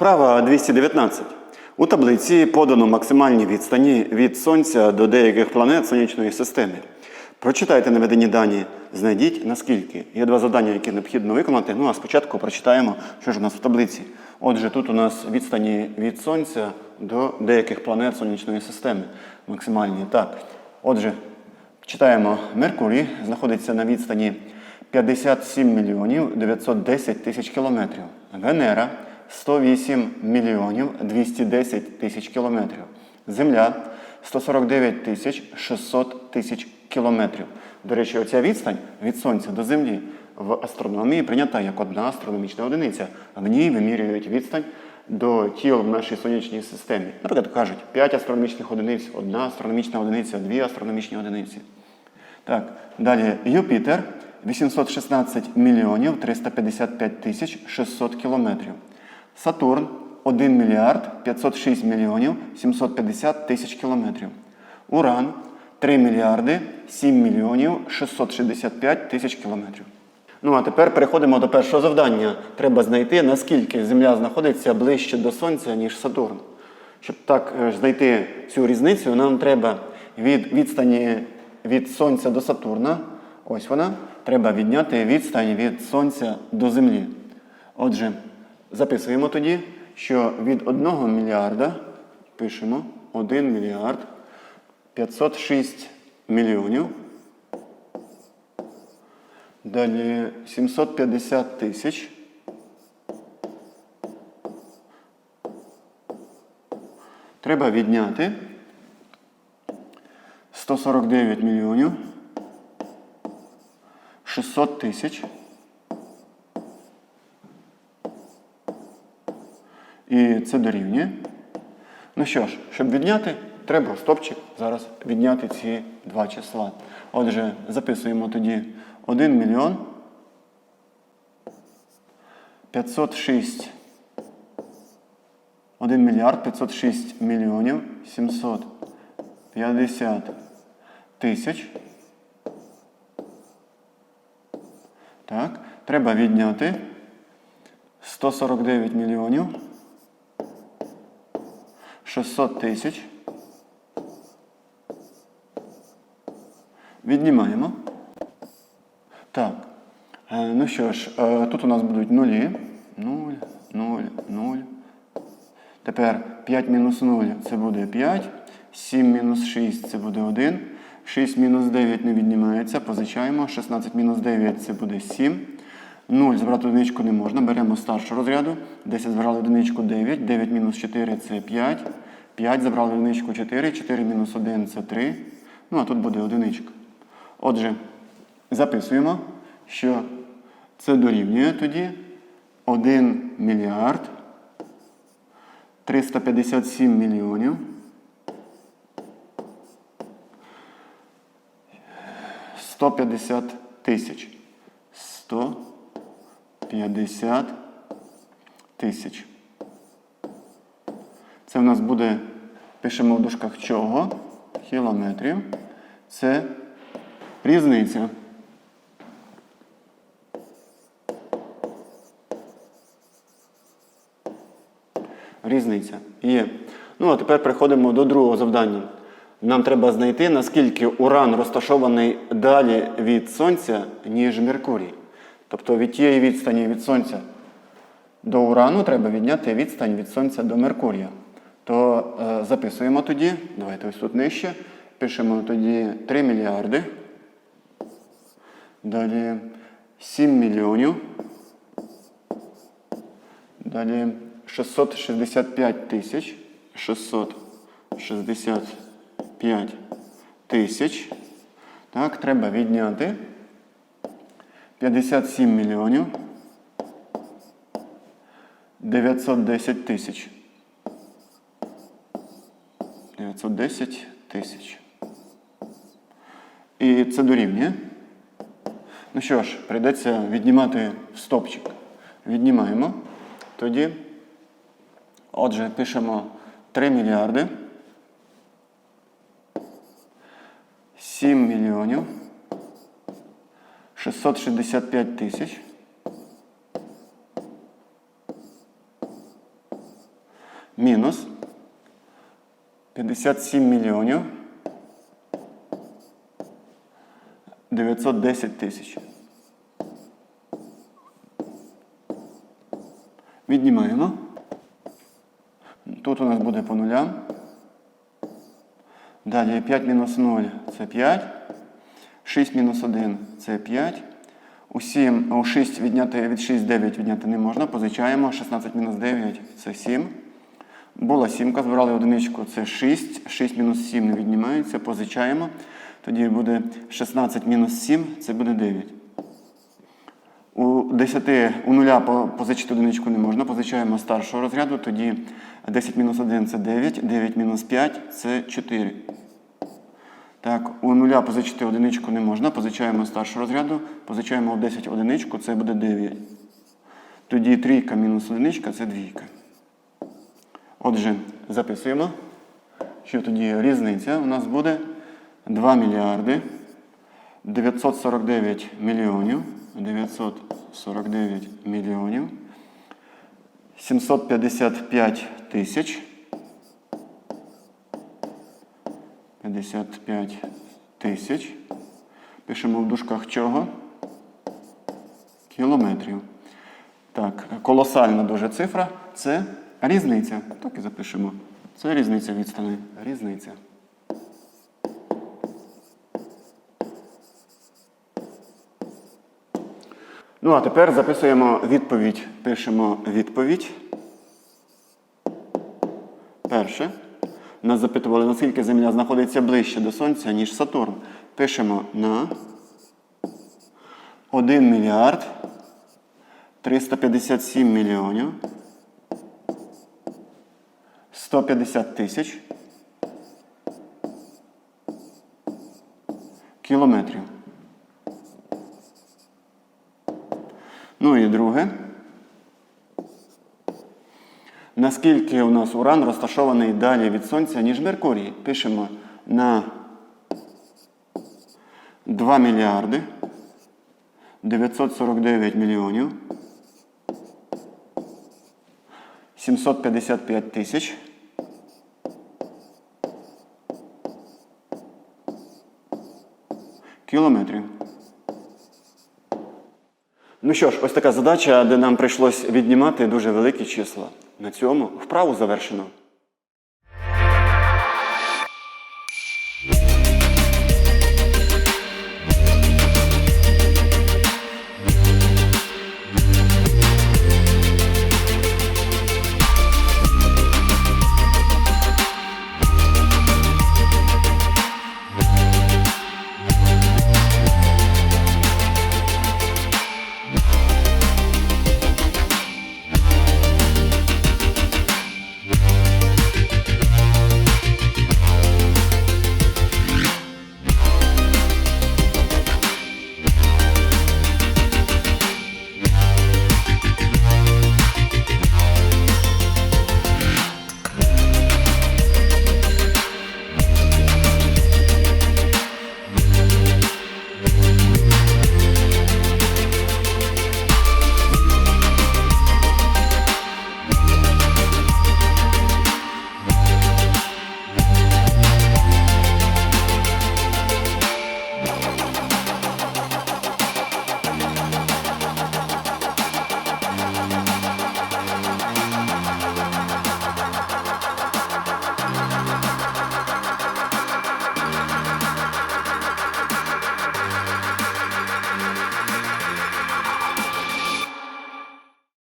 Вправа 219. У таблиці подано максимальні відстані від Сонця до деяких планет сонячної системи. Прочитайте наведені дані, знайдіть наскільки. Є два завдання, які необхідно виконати. Ну а спочатку прочитаємо, що ж у нас в таблиці. Отже, тут у нас відстані від Сонця до деяких планет сонячної системи. Максимальні. Так. Отже, читаємо Меркурій знаходиться на відстані 57 мільйонів 910 тисяч кілометрів. Венера 108 мільйонів 210 тисяч кілометрів. Земля 149 тисяч 600 тисяч кілометрів. До речі, оця відстань від Сонця до Землі в астрономії прийнята як одна астрономічна одиниця. В ній вимірюють відстань до тіл в нашій сонячній системі. Наприклад, кажуть 5 астрономічних одиниць, одна астрономічна одиниця, дві астрономічні одиниці. Так, далі Юпітер 816 мільйонів 355 тисяч 600 кілометрів. Сатурн 1 мільярд 506 мільйонів 750 тисяч кілометрів. Уран 3 мільярди 7 мільйонів 665 тисяч кілометрів. Ну а тепер переходимо до першого завдання. Треба знайти, наскільки Земля знаходиться ближче до Сонця, ніж Сатурн. Щоб так е, знайти цю різницю, нам треба від відстані від Сонця до Сатурна, ось вона, треба відняти відстань від Сонця до Землі. Отже, записуємо тоді, що від 1 мільярда пишемо 1 мільярд 506 мільйонів. Далі 750 тисяч. Треба відняти 149 мільйонів 600 тисяч. І це дорівнює. Ну що ж, щоб відняти, треба стопчик зараз відняти ці два числа. Отже, записуємо тоді 1 мільйон 506 1 мільярд 506 мільйонів 750 тисяч. Так, треба відняти 149 мільйонів 600 тисяч. Віднімаємо. Так. Е, Ну що ж, е, тут у нас будуть нулі. 0, 0, 0. Тепер 5 мінус 0 це буде 5. 7 мінус 6 це буде 1. 6 мінус 9 не віднімається, позичаємо. 16 мінус 9 це буде 7. 0 збрати одиничку не можна. Беремо старшу розряду. 10 збрали одиничку 9. 9 мінус 4 це 5. 5 забрали одиничку 4. 4 мінус 1 це 3. Ну а тут буде одиничка. Отже, записуємо, що це дорівнює тоді 1 мільярд 357 мільйонів 150 тисяч. 150 тисяч. Це в нас буде, пишемо в дужках чого? Кілометрів. Це різниця. Різниця є. Ну, а тепер переходимо до другого завдання. Нам треба знайти, наскільки уран розташований далі від Сонця, ніж Меркурій. Тобто від тієї відстані від Сонця до урану треба відняти відстань від Сонця до Меркурія. То е, записуємо тоді, давайте ось тут нижче. Пишемо тоді 3 мільярди. Далі 7 мільйонів. Далі 665 тисяч. 665 тисяч. Так, треба відняти 57 мільйонів 910 тисяч. 910 тисяч. І це дорівнює. Ну що ж, прийдеться віднімати стопчик. Віднімаємо. Тоді, отже, пишемо 3 мільярди. 7 мільйонів. 665 тисяч. мінус 57 мільйонів 910 тисяч. Віднімаємо. Тут у нас буде по нулям. Далі 5 мінус 0 це 5. 6 мінус 1 це 5. У 7, у 6 відняти від 6 9 відняти не можна. Позичаємо. 16 мінус 9 це 7. Була сімка, збирали одиничку, це 6. 6 мінус 7 не віднімається, позичаємо. Тоді буде 16 мінус 7, це буде 9. У 10 у нуля по- позичити одиничку не можна, позичаємо старшого розряду, тоді 10 мінус 1 це 9, 9 мінус 5 це 4. Так, у нуля позичити одиничку не можна, позичаємо старшого розряду, позичаємо у 10 одиничку, це буде 9. Тоді трійка мінус одиничка це двійка. Отже, записуємо, що тоді різниця у нас буде 2 мільярди 949 мільйонів 949 мільйонів 755 тисяч 55 тисяч. Пишемо в дужках чого? Кілометрів. Так, колосальна дуже цифра це різниця. Так і запишемо. Це різниця відстані. Різниця. Ну, а тепер записуємо відповідь. Пишемо відповідь. Перше. Нас запитували, наскільки Земля знаходиться ближче до Сонця, ніж Сатурн. Пишемо на 1 мільярд 357 мільйонів 150 тисяч кілометрів. Ну і друге. Наскільки у нас уран розташований далі від Сонця, ніж Меркурій? Пишемо на 2 мільярди 949 мільйонів 755 тисяч кілометрів. Ну що ж, ось така задача, де нам прийшлось віднімати дуже великі числа. На цьому вправу завершено.